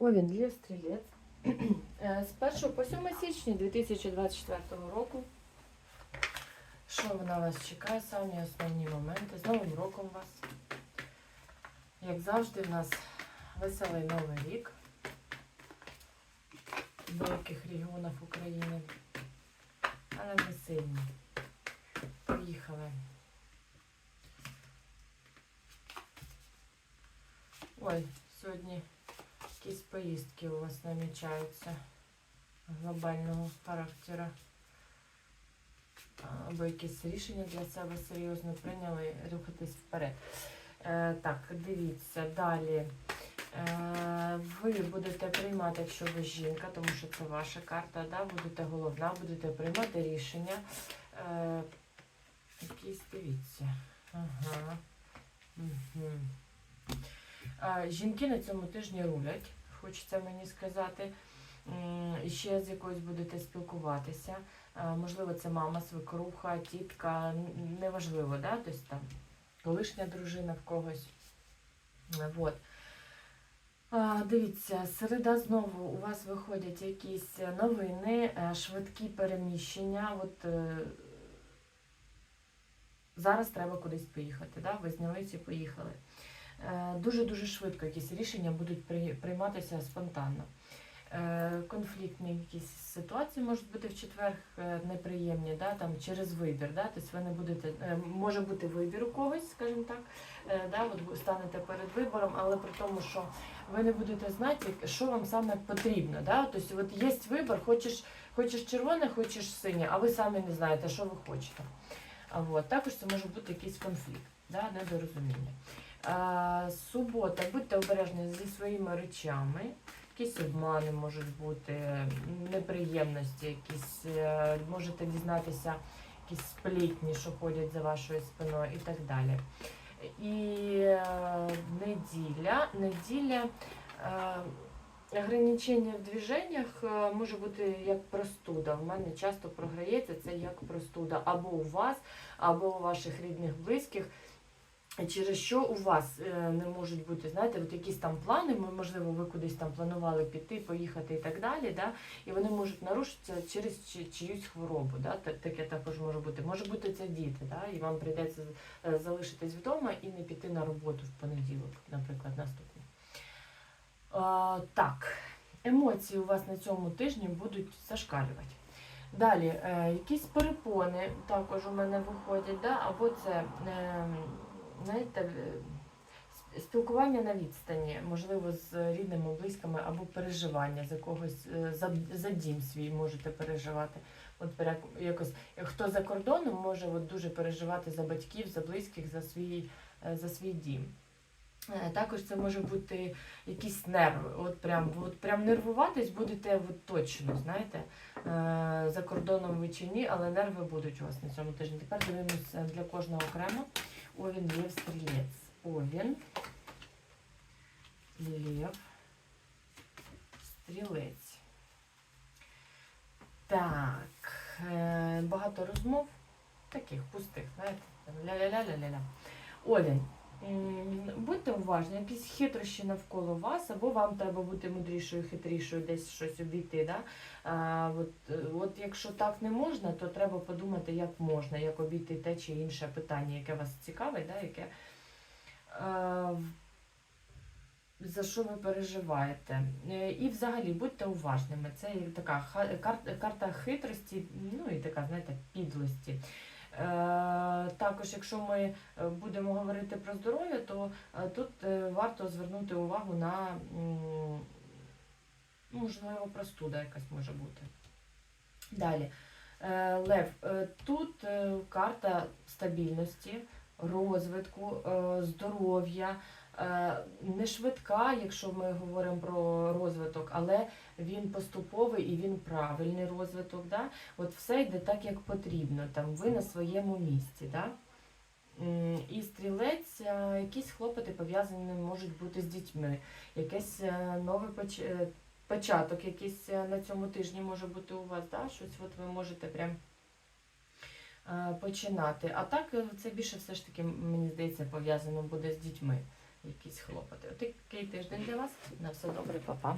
Овін Стрілець. Е, З 1 по 7 січня 2024 року. Що вона вас чекає? Самі основні моменти. З Новим роком вас. Як завжди, в нас веселий новий рік в деяких регіонах України. Але не сильно. Поїхали. Ой, сьогодні якісь поїздки у вас намічаються глобального характеру. Або якісь рішення для себе серйозно прийняли рухатись вперед. Е, так, дивіться, далі. Е, ви будете приймати, якщо ви жінка, тому що це ваша карта, да? будете головна, будете приймати рішення. Е, якісь дивіться. Ага. Угу. А, Жінки на цьому тижні рулять, хочеться мені сказати. І Ще з якоюсь будете спілкуватися. Можливо, це мама, свекруха, тітка, неважливо, да? тобто там колишня дружина в когось. Е, Вот. Дивіться, середа знову у вас виходять якісь новини, е, швидкі переміщення. От, е, зараз треба кудись поїхати. Да? Ви знялись і поїхали. Е, Дуже-дуже швидко якісь рішення будуть прийматися спонтанно. Е, Конфліктні якісь ситуації можуть бути в четвер е, неприємні, да, там, через вибір. Да, тобто ви не будете, може бути вибір у когось, скажімо так, да, от станете перед вибором, але при тому, що ви не будете знати, що вам саме потрібно. Да? Тобто от є вибір, хочеш, хочеш червоне, хочеш синє, а ви самі не знаєте, що ви хочете. А от, також це може бути якийсь конфлікт, да, недорозуміння. Субота, будьте обережні зі своїми речами. Якісь обмани можуть бути, неприємності, якісь, е, можете дізнатися якісь сплітні, що ходять за вашою спиною і так далі. І е, неділя, неділя, е, ограничення в движеннях може бути як простуда. У мене часто програється це як простуда або у вас, або у ваших рідних, близьких. Через що у вас е, не можуть бути, знаєте, от якісь там плани, можливо, ви кудись там планували піти, поїхати і так далі, да? і вони можуть нарушитися через чи- чиюсь хворобу. Да? Таке також може бути. Може бути це діти, да? і вам прийдеться е, залишитись вдома і не піти на роботу в понеділок, наприклад, наступний. А, так, емоції у вас на цьому тижні будуть зашкалювати. Далі, е, якісь перепони також у мене виходять, да? або це, е, знаєте, е, спілкування на відстані, можливо, з рідними, близькими, або переживання за когось, е, за, за дім свій можете переживати. От якось, хто за кордоном може от дуже переживати за батьків, за близьких, за свій, е, за свій дім. Е, Також це може бути якісь нерви. От прям, от прям нервуватись будете от точно, знаєте, е, за кордоном ви чи ні, але нерви будуть у вас на цьому тижні. Тепер дивимося для кожного окремо. Овін, Лев, Стрілець. Овен, Лев, Стрілець. Так, е, багато розмов, таких пустих, знаєте, там ля-ля-ля-ля-ля. Будьте уважні, якісь хитрощі навколо вас, або вам треба бути мудрішою, хитрішою, десь щось обійти. Да? А, от, е, от якщо так не можна, то треба подумати, як можна, як обійти те чи інше питання, яке вас цікавить, да? яке, е, за що ви переживаєте. Е, І взагалі будьте уважними. Це така карта хитрості, ну і така, знаєте, підлості. Е, Також, якщо ми е, будемо говорити про здоров'я, то е, тут варто звернути увагу на можливо простуда якась може бути. Далі. Лев, тут карта стабільності, розвитку, здоров'я. Е, Не швидка, якщо ми говоримо про розвиток, але він поступовий і він правильний розвиток. Да? От все йде так, як потрібно. Там ви на своєму місці. Да? І стрілець, е, якісь хлопоти пов'язані можуть бути з дітьми, якесь е, нове поч... початок, якийсь на цьому тижні може бути у вас, да? щось от ви можете прям починати. А так це більше все ж таки, мені здається, пов'язано буде з дітьми. Якісь хлопоти. Отакий тиждень для вас. На все добре, па-па.